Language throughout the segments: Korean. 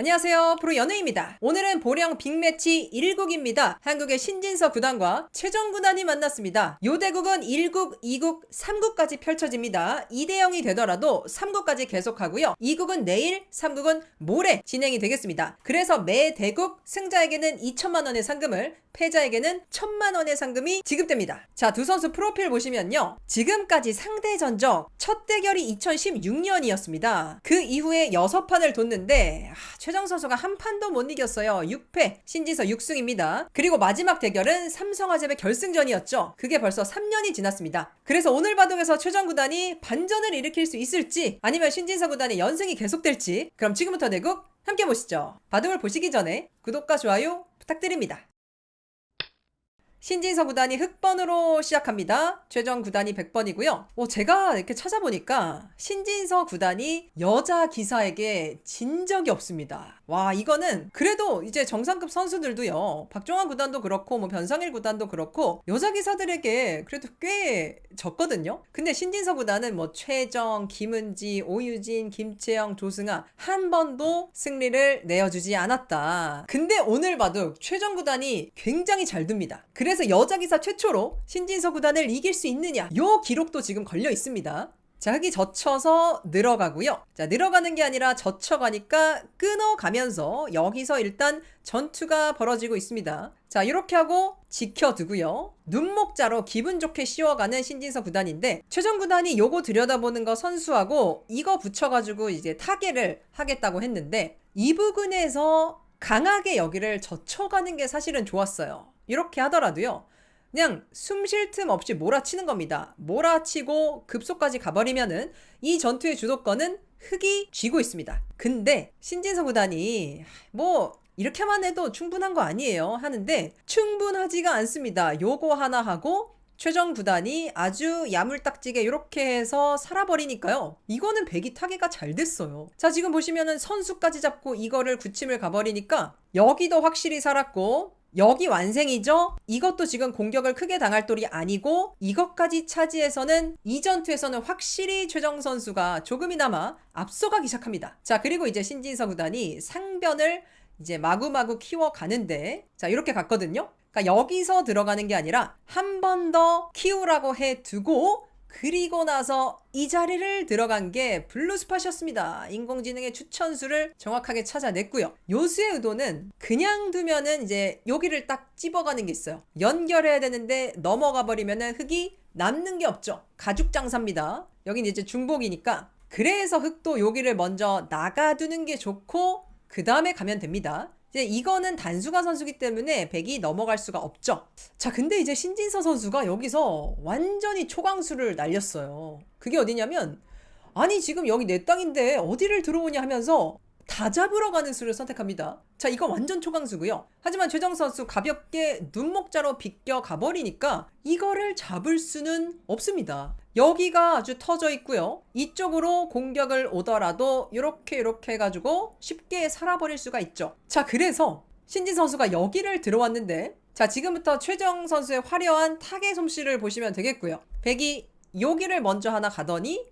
안녕하세요. 프로 연우입니다. 오늘은 보령 빅매치 1국입니다. 한국의 신진서 구단과 최정 구단이 만났습니다. 요 대국은 1국, 2국, 3국까지 펼쳐집니다. 2대 0이 되더라도 3국까지 계속하고요. 2국은 내일, 3국은 모레 진행이 되겠습니다. 그래서 매 대국 승자에게는 2천만 원의 상금을 패자에게는 1천만 원의 상금이 지급됩니다. 자, 두 선수 프로필 보시면요. 지금까지 상대 전적 첫 대결이 2016년이었습니다. 그 이후에 6판을 뒀는데 아, 최정 선수가 한 판도 못 이겼어요. 6패, 신지서 6승입니다. 그리고 마지막 대결은 삼성화재의 결승전이었죠. 그게 벌써 3년이 지났습니다. 그래서 오늘 바둑에서 최정 구단이 반전을 일으킬 수 있을지 아니면 신진서 구단의 연승이 계속될지 그럼 지금부터 내국 함께 보시죠. 바둑을 보시기 전에 구독과 좋아요 부탁드립니다. 신진서 구단이 흑번으로 시작합니다. 최정 구단이 100번이고요. 어, 제가 이렇게 찾아보니까 신진서 구단이 여자 기사에게 진 적이 없습니다. 와, 이거는 그래도 이제 정상급 선수들도요. 박종환 구단도 그렇고 뭐 변상일 구단도 그렇고 여자 기사들에게 그래도 꽤 졌거든요. 근데 신진서 구단은 뭐 최정, 김은지, 오유진, 김채영, 조승아 한 번도 승리를 내어주지 않았다. 근데 오늘 봐도 최정 구단이 굉장히 잘 듭니다. 그래 서 여자 기사 최초로 신진서 구단을 이길 수 있느냐? 요 기록도 지금 걸려 있습니다. 자, 흙이 젖혀서 늘어가고요. 자, 늘어가는 게 아니라 젖혀가니까 끊어가면서 여기서 일단 전투가 벌어지고 있습니다. 자, 이렇게 하고 지켜두고요. 눈목자로 기분 좋게 씌워가는 신진서 구단인데 최정 구단이 요거 들여다보는 거 선수하고 이거 붙여가지고 이제 타개를 하겠다고 했는데 이 부근에서 강하게 여기를 젖혀가는 게 사실은 좋았어요. 이렇게 하더라도요. 그냥 숨 쉴 틈 없이 몰아치는 겁니다. 몰아치고 급속까지 가버리면은 이 전투의 주도권은 흑이 쥐고 있습니다. 근데 신진서 구단이 뭐 이렇게만 해도 충분한 거 아니에요 하는데 충분하지가 않습니다. 요거 하나 하고 최정 구단이 아주 야물딱지게 이렇게 해서 살아버리니까요. 이거는 배기 타개가 잘 됐어요. 자, 지금 보시면은 선수까지 잡고 이거를 굳힘을 가버리니까 여기도 확실히 살았고 여기 완생이죠? 이것도 지금 공격을 크게 당할 돌이 아니고 이것까지 차지해서는 이 전투에서는 확실히 최정 선수가 조금이나마 앞서가기 시작합니다. 자, 그리고 이제 신진서 구단이 상변을 이제 마구마구 키워가는데 자, 이렇게 갔거든요. 그러니까 여기서 들어가는 게 아니라 한 번 더 키우라고 해 두고 그리고 나서 이 자리를 들어간 게 블루스팟이었습니다. 인공지능의 추천수를 정확하게 찾아냈고요. 요수의 의도는 그냥 두면은 이제 여기를 딱 찝어가는 게 있어요. 연결해야 되는데 넘어가 버리면은 흙이 남는 게 없죠. 가죽 장사입니다. 여긴 이제 중복이니까. 그래서 흙도 여기를 먼저 나가두는 게 좋고 그 다음에 가면 됩니다. 이제 이거는 단수가 선수기 때문에 100이 넘어갈 수가 없죠. 자, 근데 이제 신진서 선수가 여기서 완전히 초강수를 날렸어요. 그게 어디냐면, 아니, 지금 여기 내 땅인데 어디를 들어오냐 하면서 다 잡으러 가는 수를 선택합니다. 자, 이거 완전 초강수고요. 하지만 최정 선수 가볍게 눈목자로 비껴 가버리니까 이거를 잡을 수는 없습니다. 여기가 아주 터져 있고요. 이쪽으로 공격을 오더라도 이렇게 이렇게 해가지고 쉽게 살아버릴 수가 있죠. 자, 그래서 신진 선수가 여기를 들어왔는데 자, 지금부터 최정 선수의 화려한 타겟 솜씨를 보시면 되겠고요. 백이 여기를 먼저 하나 가더니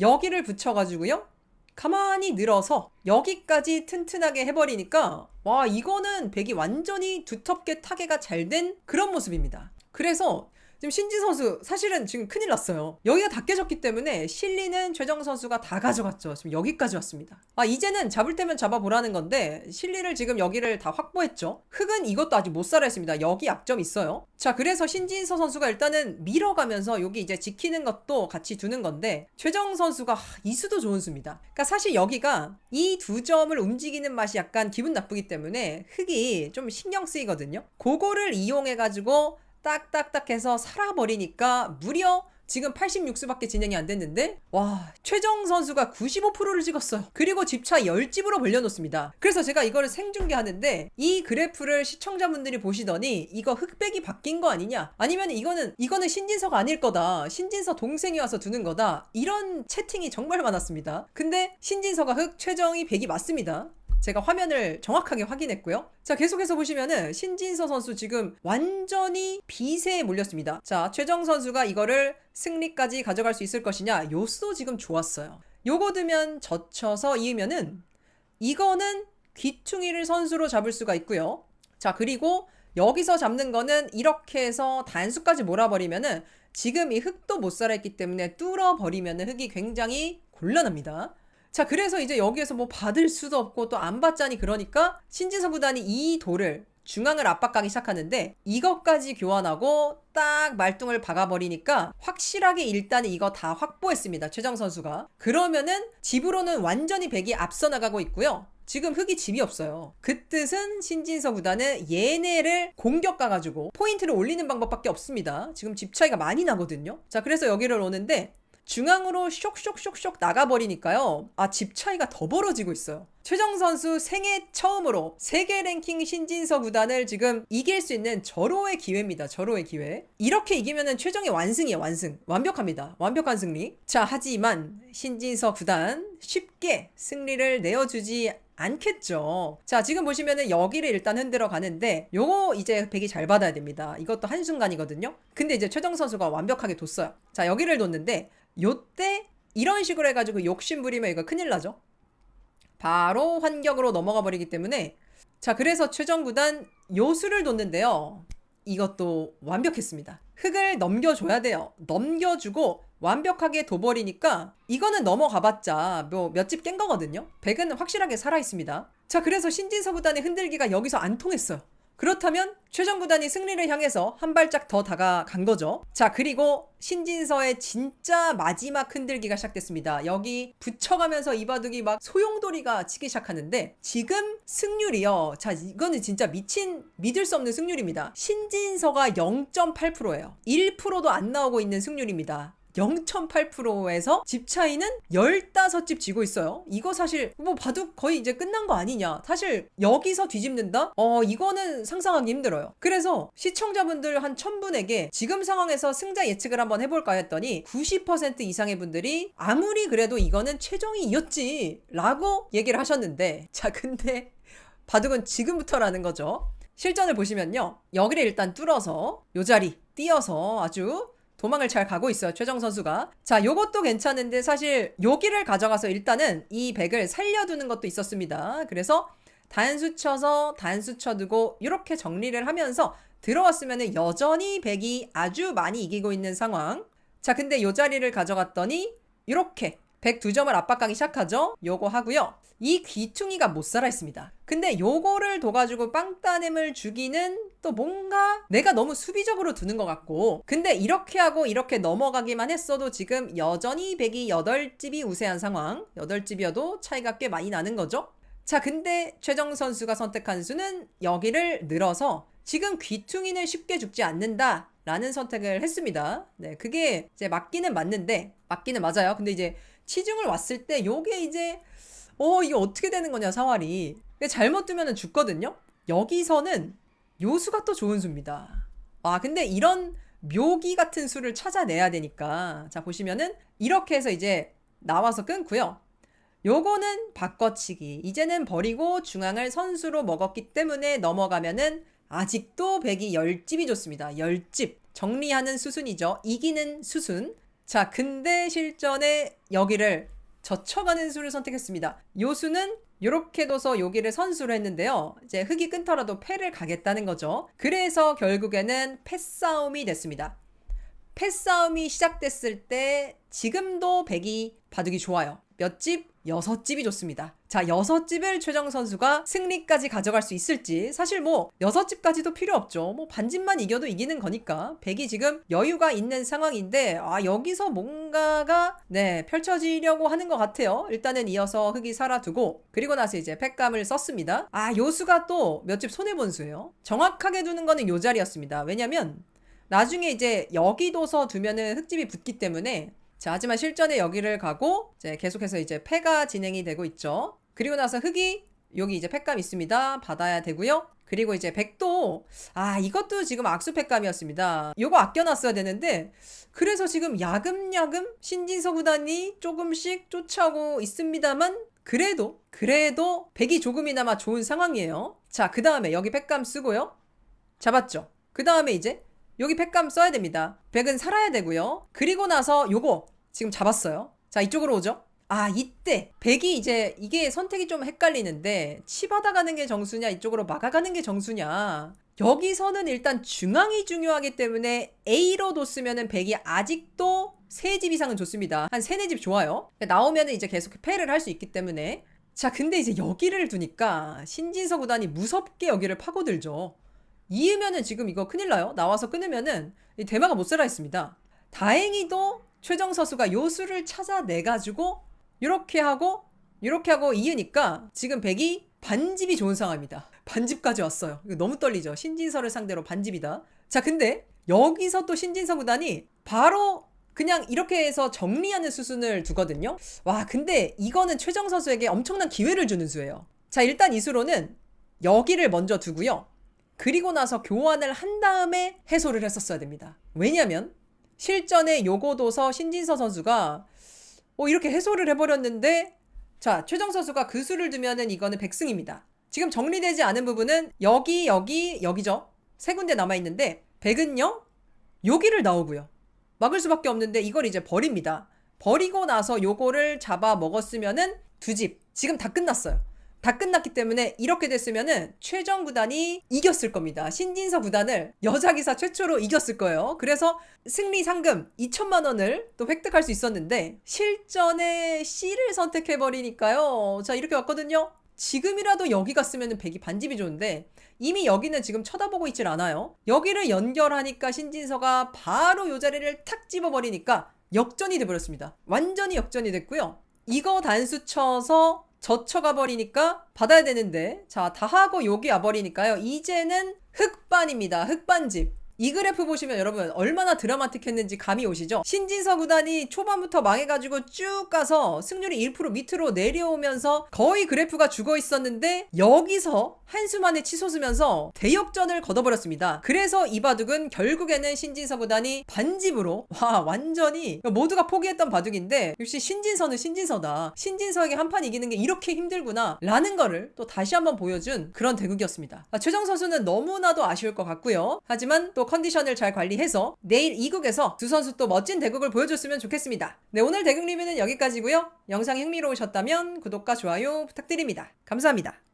여기를 붙여가지고요. 가만히 늘어서 여기까지 튼튼하게 해버리니까 와 이거는 백이 완전히 두텁게 타개가 잘 된 그런 모습입니다. 그래서 지금 신지 선수 사실은 지금 큰일 났어요. 여기가 다 깨졌기 때문에 실리는 최정 선수가 다 가져갔죠. 지금 여기까지 왔습니다. 아 이제는 잡을 때면 잡아보라는 건데 실리를 지금 여기를 다 확보했죠. 흑은 이것도 아직 못 살아있습니다. 여기 약점 있어요. 자 그래서 신진서 선수가 일단은 밀어가면서 여기 이제 지키는 것도 같이 두는 건데 최정 선수가 하, 이 수도 좋은 수입니다. 그러니까 사실 여기가 이 두 점을 움직이는 맛이 약간 기분 나쁘기 때문에 흑이 좀 신경 쓰이거든요. 그거를 이용해 가지고 딱딱딱 해서 살아버리니까 무려 지금 86수밖에 진행이 안 됐는데 와 최정 선수가 95%를 찍었어요. 그리고 집차 10집으로 벌려놓습니다. 그래서 제가 이거를 생중계하는데 이 그래프를 시청자분들이 보시더니 이거 흑백이 바뀐 거 아니냐? 아니면 이거는 이거는 신진서가 아닐 거다. 신진서 동생이 와서 두는 거다. 이런 채팅이 정말 많았습니다. 근데 신진서가 흑, 최정이 백이 맞습니다. 제가 화면을 정확하게 확인했고요. 자, 계속해서 보시면은 신진서 선수 지금 완전히 비세에 몰렸습니다. 자, 최정 선수가 이거를 승리까지 가져갈 수 있을 것이냐? 요수 지금 좋았어요. 요거 두면 젖혀서 이으면은 이거는 귀퉁이를 선수로 잡을 수가 있고요. 자, 그리고 여기서 잡는 거는 이렇게 해서 단수까지 몰아버리면은 지금 이 흙도 못 살아있기 때문에 뚫어버리면은 흙이 굉장히 곤란합니다. 자, 그래서 이제 여기에서 뭐 받을 수도 없고 또 안 받자니 그러니까 신진서 구단이 이 돌을 중앙을 압박하기 시작하는데 이것까지 교환하고 딱 말뚱을 박아버리니까 확실하게 일단 이거 다 확보했습니다. 최정 선수가. 그러면은 집으로는 완전히 백이 앞서 나가고 있고요. 지금 흙이 집이 없어요. 그 뜻은 신진서 구단은 얘네를 공격 가가지고 포인트를 올리는 방법밖에 없습니다. 지금 집 차이가 많이 나거든요. 자, 그래서 여기를 오는데 중앙으로 쇽쇽쇽쇽 나가버리니까요. 아, 집 차이가 더 벌어지고 있어요. 최정 선수 생애 처음으로 세계 랭킹 신진서 구단을 지금 이길 수 있는 절호의 기회입니다. 절호의 기회. 이렇게 이기면은 최정의 완승이에요. 완승. 완벽합니다. 완벽한 승리. 자, 하지만 신진서 구단 쉽게 승리를 내어주지 않겠죠. 자, 지금 보시면은 여기를 일단 흔들어 가는데 요거 이제 백이 잘 받아야 됩니다. 이것도 한순간이거든요. 근데 이제 최정 선수가 완벽하게 뒀어요. 자, 여기를 뒀는데 요때 이런 식으로 해가지고 욕심 부리면 이거 큰일 나죠. 바로 환격으로 넘어가 버리기 때문에 자, 그래서 최정 구단 요수를 뒀는데요. 이것도 완벽했습니다. 흙을 넘겨줘야 돼요. 넘겨주고 완벽하게 둬버리니까 이거는 넘어가봤자 뭐 몇 집 깬 거거든요. 백은 확실하게 살아있습니다. 자, 그래서 신진서 구단의 흔들기가 여기서 안 통했어요. 그렇다면 최정 구단이 승리를 향해서 한 발짝 더 다가간 거죠. 자, 그리고 신진서의 진짜 마지막 흔들기가 시작됐습니다. 여기 붙여가면서 이바둑이 막 소용돌이가 치기 시작하는데 지금 승률이요. 자, 이거는 진짜 미친 믿을 수 없는 승률입니다. 신진서가 0.8%예요. 1%도 안 나오고 있는 승률입니다. 0.8%에서 집 차이는 15집 지고 있어요. 이거 사실 뭐 바둑 거의 이제 끝난 거 아니냐. 사실 여기서 뒤집는다? 어, 이거는 상상하기 힘들어요. 그래서 시청자분들 한 1000분에게 지금 상황에서 승자 예측을 한번 해볼까 했더니 90% 이상의 분들이 아무리 그래도 이거는 최종이 이었지 라고 얘기를 하셨는데 자, 근데 바둑은 지금부터라는 거죠. 실전을 보시면요. 여기를 일단 뚫어서 요 자리 띄어서 아주 도망을 잘 가고 있어요. 최정 선수가. 자, 요것도 괜찮은데 사실 여기를 가져가서 일단은 이 백을 살려두는 것도 있었습니다. 그래서 단수 쳐서 단수 쳐두고 이렇게 정리를 하면서 들어왔으면 여전히 백이 아주 많이 이기고 있는 상황. 자, 근데 요 자리를 가져갔더니 이렇게 102점을 압박하기 시작하죠. 요거 하고요. 이 귀퉁이가 못 살아 있습니다. 근데 요거를 둬가지고 빵따냄을 주기는 또 뭔가 내가 너무 수비적으로 두는 것 같고 근데 이렇게 하고 이렇게 넘어가기만 했어도 지금 여전히 100이 8집이 우세한 상황 8집이어도 차이가 꽤 많이 나는 거죠. 자 근데 최정 선수가 선택한 수는 여기를 늘어서 지금 귀퉁이는 쉽게 죽지 않는다 라는 선택을 했습니다. 네, 그게 이제 맞기는 맞는데 맞기는 맞아요. 근데 이제 치중을 왔을 때 요게 이제 어 이게 어떻게 되는 거냐 사활이. 근데 잘못 두면은 죽거든요? 여기서는 요수가 또 좋은 수입니다. 아 근데 이런 묘기 같은 수를 찾아내야 되니까. 자 보시면은 이렇게 해서 이제 나와서 끊고요. 요거는 바꿔치기. 이제는 버리고 중앙을 선수로 먹었기 때문에 넘어가면은 아직도 백이 10집이 좋습니다. 10집. 정리하는 수순이죠. 이기는 수순. 자 근데 실전에 여기를 젖혀가는 수를 선택했습니다. 요 수는 이렇게 둬서 여기를 선수로 했는데요. 이제 흙이 끊더라도 패를 가겠다는 거죠. 그래서 결국에는 패싸움이 됐습니다. 패싸움이 시작됐을 때 지금도 백이 바둑이 좋아요. 몇 집? 여섯 집이 좋습니다. 자, 여섯 집을 최정 선수가 승리까지 가져갈 수 있을지 사실 뭐 여섯 집까지도 필요 없죠. 뭐 반집만 이겨도 이기는 거니까 백이 지금 여유가 있는 상황인데 아 여기서 뭔가가 네 펼쳐지려고 하는 것 같아요. 일단은 이어서 흙이 살아두고 그리고 나서 이제 팩감을 썼습니다. 아 요 수가 또 몇 집 손해 본 수예요. 정확하게 두는 거는 요 자리였습니다. 왜냐면 나중에 이제 여기 둬서 두면은 흙집이 붙기 때문에 자, 하지만 실전에 여기를 가고 이제 계속해서 이제 패가 진행이 되고 있죠. 그리고 나서 흙이 여기 이제 팩감 있습니다. 받아야 되고요. 그리고 이제 백도 아 이것도 지금 악수 팩감이었습니다. 요거 아껴놨어야 되는데 그래서 지금 야금야금 신진서 구단이 조금씩 쫓아오고 있습니다만 그래도 그래도 백이 조금이나마 좋은 상황이에요. 자 그 다음에 여기 팩감 쓰고요. 잡았죠. 그 다음에 이제 여기 팩감 써야 됩니다. 백은 살아야 되고요. 그리고 나서 요거 지금 잡았어요. 자, 이쪽으로 오죠. 아, 이때 백이 이제 이게 선택이 좀 헷갈리는데 치받아 가는 게 정수냐 이쪽으로 막아가는 게 정수냐. 여기서는 일단 중앙이 중요하기 때문에 A로 뒀으면은 백이 아직도 세 집 이상은 좋습니다. 한 세네 집 좋아요. 나오면은 이제 계속 패를 할 수 있기 때문에 자, 근데 이제 여기를 두니까 신진서 구단이 무섭게 여기를 파고들죠. 이으면은 지금 이거 큰일 나요. 나와서 끊으면은 이 대마가 못 살아 있습니다. 다행히도 최정 선수가 요 수를 찾아내 가지고 이렇게 하고 이렇게 하고 이으니까 지금 백이 반집이 좋은 상황입니다. 반집까지 왔어요. 너무 떨리죠. 신진서를 상대로 반집이다. 자, 근데 여기서 또 신진서 구단이 바로 그냥 이렇게 해서 정리하는 수순을 두거든요. 와, 근데 이거는 최정 선수에게 엄청난 기회를 주는 수예요. 자, 일단 이 수로는 여기를 먼저 두고요. 그리고 나서 교환을 한 다음에 해소를 했었어야 됩니다. 왜냐면 실전에 요거 둬서 신진서 선수가 어, 이렇게 해소를 해버렸는데 자, 최정 선수가 그 수를 두면은 이거는 백승입니다. 지금 정리되지 않은 부분은 여기, 여기, 여기죠. 세 군데 남아 있는데 백은요, 여기를 나오고요. 막을 수밖에 없는데 이걸 이제 버립니다. 버리고 나서 요거를 잡아 먹었으면은 두 집. 지금 다 끝났어요. 다 끝났기 때문에 이렇게 됐으면은 최정 구단이 이겼을 겁니다. 신진서 구단을 여자 기사 최초로 이겼을 거예요. 그래서 승리 상금 2천만 원을 또 획득할 수 있었는데 실전에 C를 선택해 버리니까요. 자 이렇게 왔거든요. 지금이라도 여기 갔으면 백이 반집이 좋은데 이미 여기는 지금 쳐다보고 있질 않아요. 여기를 연결하니까 신진서가 바로 요 자리를 탁 집어버리니까 역전이 돼버렸습니다. 완전히 역전이 됐고요. 이거 단수 쳐서 젖혀가 버리니까 받아야 되는데 자 다 하고 여기 와버리니까요. 이제는 흑반입니다. 흑반집. 이 그래프 보시면 여러분 얼마나 드라마틱했는지 감이 오시죠? 신진서 구단이 초반부터 망해가지고 쭉 가서 승률이 1% 밑으로 내려오면서 거의 그래프가 죽어 있었는데 여기서 한수만에 치솟으면서 대역전을 걷어버렸습니다. 그래서 이 바둑은 결국에는 신진서 구단이 반집으로 와 완전히 모두가 포기했던 바둑인데 역시 신진서는 신진서다. 신진서에게 한 판 이기는 게 이렇게 힘들구나 라는 거를 또 다시 한번 보여준 그런 대국이었습니다. 아, 최정 선수는 너무나도 아쉬울 것 같고요. 하지만 또 컨디션을 잘 관리해서 내일 2국에서 두 선수 또 멋진 대국을 보여줬으면 좋겠습니다. 네 오늘 대국 리뷰는 여기까지고요. 영상이 흥미로우셨다면 구독과 좋아요 부탁드립니다. 감사합니다.